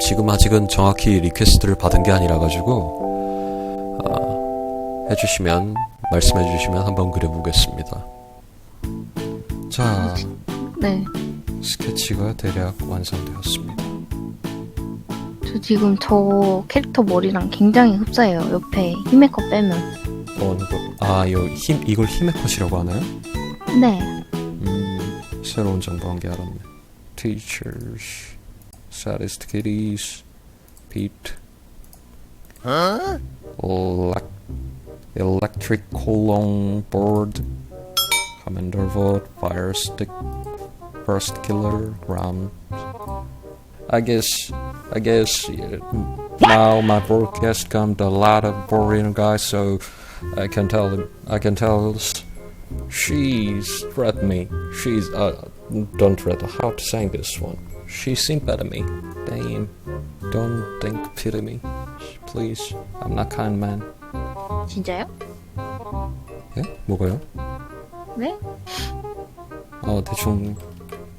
지금 아직은 정확히 리퀘스트를 받은 게 아니라 가지고 아, 해주시면 말씀해 주시면 한번 그려보겠습니다. 자, 네. 스케치가 대략 완성되었습니다. 저 지금 저 캐릭터 머리랑 굉장히 흡사해요. 옆에 히메커 빼면. 어, 이거 아, 이거 힘 이걸 힘의 컷이라고 하나요? 네. 음, 새로운 정보 한 개 알았네. Teachers, Statistics, Pete, Huh? Elec Electric Colon Board, Commander Vote, Fire Stick, Burst Killer, Ground. I guess, I guess yeah, now my broadcast come to a lot of boring guys, so I can tell them, I can tell she's threat me. She's uh, don't threat. How to say this one? She sympathy me. Damn, don't think pity me, please. I'm not kind man. 진짜요? 예? 뭐가요? 네? 어 대충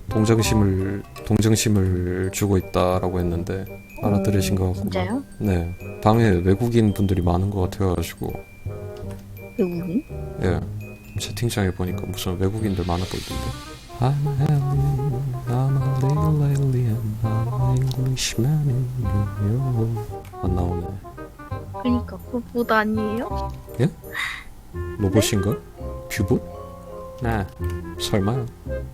동정심을 동정심을 주고 있다라고 했는데 알아들으신 것 같고. 진짜요? 네, 방에 외국인 분들이 많은 것 같아가지고 외국인? 예 채팅창에 보니까 무슨 외국인들 많아 보이던데. I'm an alien, I'm a little alien, I'm an Englishman in New York. 안 나오네. 그니까 그보다 아니에요? 로봇인가? 뷰봇? 네, 설마요.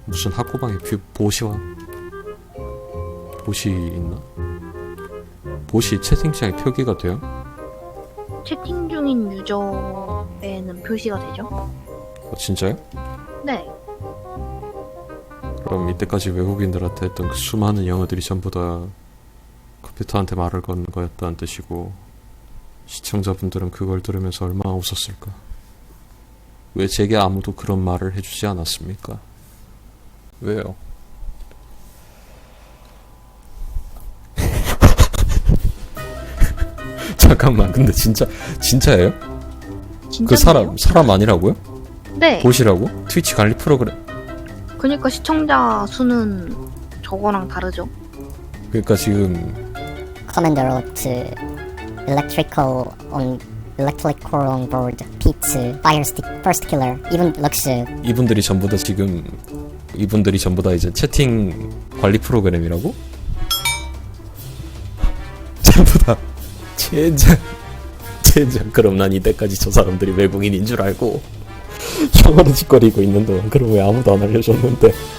무슨 학고방에 뷰 보시와 보시 있나? 보시 채팅창에 표기가 돼요? 채팅 중인 유저에는 표시가 되죠? 어, 진짜요? 네. 그럼 이때까지 외국인들한테 했던 그 수많은 영어들이 전부 다 컴퓨터한테 말을 거는 거였다는 뜻이고 시청자분들은 그걸 들으면서 얼마나 웃었을까? 왜 제게 아무도 그런 말을 해주지 않았습니까? 왜요? 잠깐만, 근데 진짜 진짜예요? 진짜 그 사람 사람 아니라고요? 네. 보시라고? 트위치 관리 프로그램 그니까 시청자 수는 저거랑 다르죠. 그러니까 지금 Commander wrote electrical on electrical on board, Pete, fire stick, first killer, even Lux. 이분들이 전부 다 지금 이분들이 전부 다 이제 채팅 관리 프로그램이라고? 전부 다 젠장 젠장 그럼 난 이때까지 저 사람들이 외국인인 줄 알고 영어로 짓거리고 있는 동안 그럼 왜 아무도 안 알려줬는데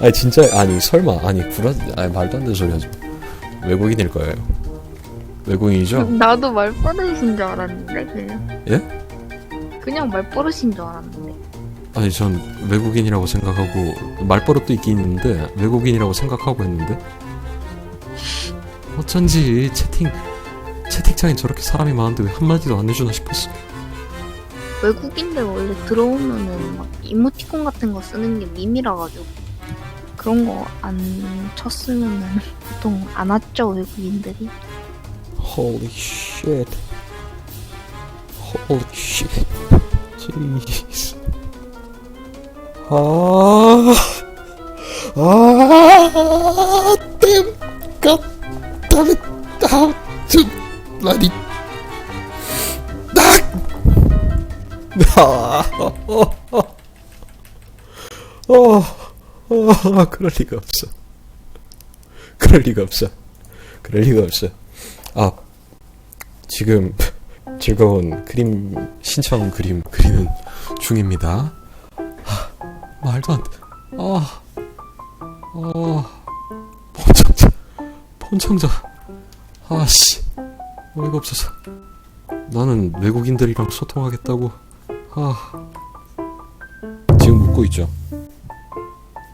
아니 진짜 아니 설마 아니 구라 아니 말도 안 되는 소리 하지 마. 외국인일 거예요 외국인이죠? 나도 말버릇인 줄 알았는데 그냥. 예? 그냥 말버릇인 줄 알았는데. 아니 전 외국인이라고 생각하고 말버릇도 있긴 있는데 외국인이라고 생각하고 했는데 어쩐지 채팅 채팅창에 저렇게 사람이 많은데 왜 한마디도 안 해주나 싶었어 외국인들 원래 들어오면은 막 이모티콘 같은 거 쓰는 게 밈이라 가지고 그런 거 안 쳤으면은 보통 안 왔죠 외국인들이. Holy shit Holy shit Jeez 아... 아... damn God damn it to bloody 아... 어... 어... 어... 어... 그럴 리가 없어 그럴 리가 없어 그럴 리가 없어 아 지금 즐거운 그림 신청 그림 그리는 중입니다. 아, 말도 안 돼. 아, 아, 본청자, 본청자. 아씨, 어이가 없어서. 나는 외국인들이랑 소통하겠다고. 아, 지금 묻고 있죠.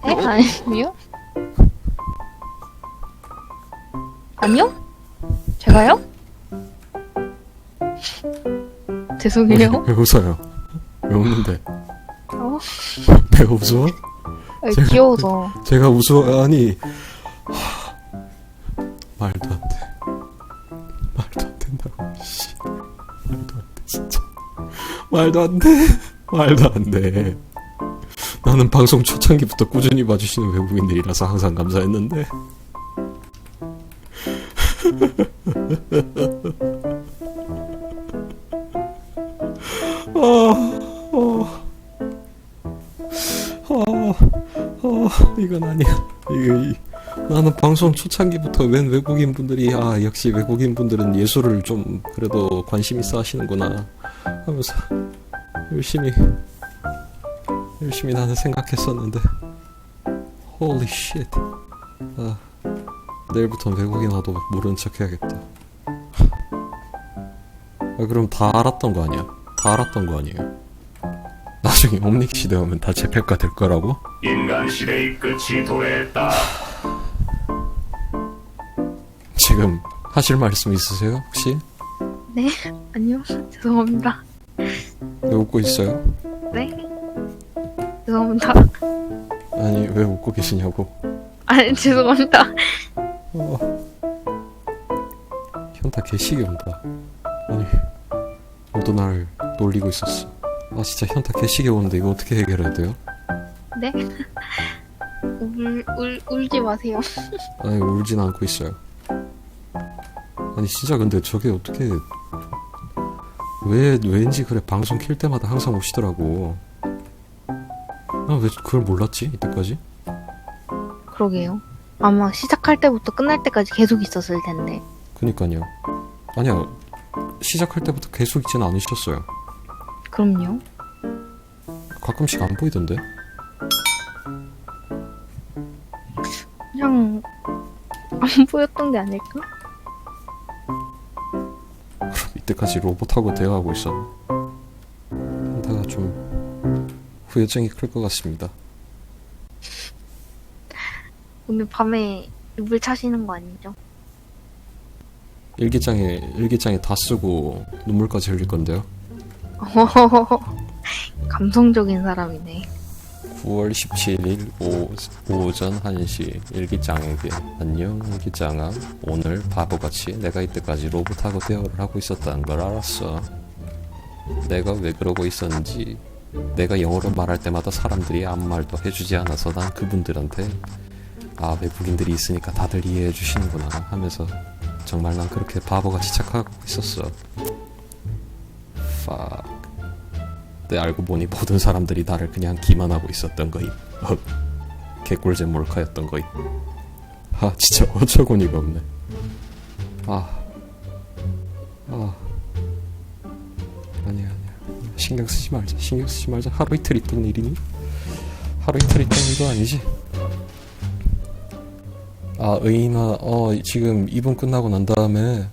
에? 아니요? 아니요? 제가요? 왜, 죄송해요. 왜 웃어요? 왜 웃는데? 어? 왜 웃어? 아, 제가- 귀여워서. 제가 웃어 아니 하. 말도 말도 안 돼. 말도 안 돼. 나는 방송 초창기부터 꾸준히 봐주시는 외국인들이라서 항상 감사했는데. 아, 어, 어, 어, 이건 아니야. 이거, 이, 나는 방송 초창기부터 웬 외국인 분들이 아 역시 외국인 분들은 예술을 좀 그래도 관심 있어 하시는구나 하면서 열심히 열심히 나는 생각했었는데 holy shit 아 내일부터는 외국인 와도 모르는 척 해야겠다 아 그럼 다 알았던 거 아니야 다 알았던 거 아니에요 나중에 옴닉 시대 오면 다제 평가 될 거라고 인간 시대의 끝이 도래했다. 지금 하실 말씀 있으세요 혹시 네? 아니요. 죄송합니다. 왜 웃고 있어요 네? 죄송합니다. 아니 왜 웃고 계시냐고 아니, 죄송합니다. 어. 현타 개시기 온다. 아니, 모두 날 놀리고 있었어. 아 진짜 현타 개시기 오는데 이거 어떻게 해결해야 돼요? 네? 울, 울, 울지 마세요. 아니 울진 않고 있어요. 아니 진짜 근데 저게 어떻게 왜 왠지 그래 방송 킬 때마다 항상 오시더라고. 나 왜 그걸 몰랐지 이때까지? 그러게요. 아마 시작할 때부터 끝날 때까지 계속 있었을 텐데. 그니까요. 아니야 시작할 때부터 계속 있지는 않으셨어요. 그럼요. 가끔씩 안 보이던데. 그냥 안 보였던 게 아닐까? 이때까지 로봇하고 대화하고 있었. 한타가 좀 후유증이 클 것 같습니다. 오늘 밤에 입을 차시는 거 아니죠? 일기장에 일기장에 다 쓰고 눈물까지 흘릴 건데요. 감성적인 사람이네. 9월 17일 오, 오전 1시 일기장에게 안녕 일기장아. 오늘 바보같이 내가 이때까지 로봇하고 대화를 하고 있었다는 걸 알았어. 내가 왜 그러고 있었는지 내가 영어로 말할 때마다 사람들이 아무 말도 해주지 않아서 난 그분들한테 아 외국인들이 있으니까 다들 이해해 주시는구나. 하면서 정말 난 그렇게 바보같이 착각하고 있었어 내 알고 보니 모든 사람들이 나를 그냥 기만하고 있었던 거임. 어, 개꿀잼 몰카였던 거임. 아 진짜 어처구니가 없네. 아, 아, 아니야 아니야. 신경 쓰지 말자. 신경 쓰지 말자. 하루 이틀 있던 일이니? 하루 이틀 있던 일도 아니지. 아 의인아, 어 지금 이분 끝나고 난 다음에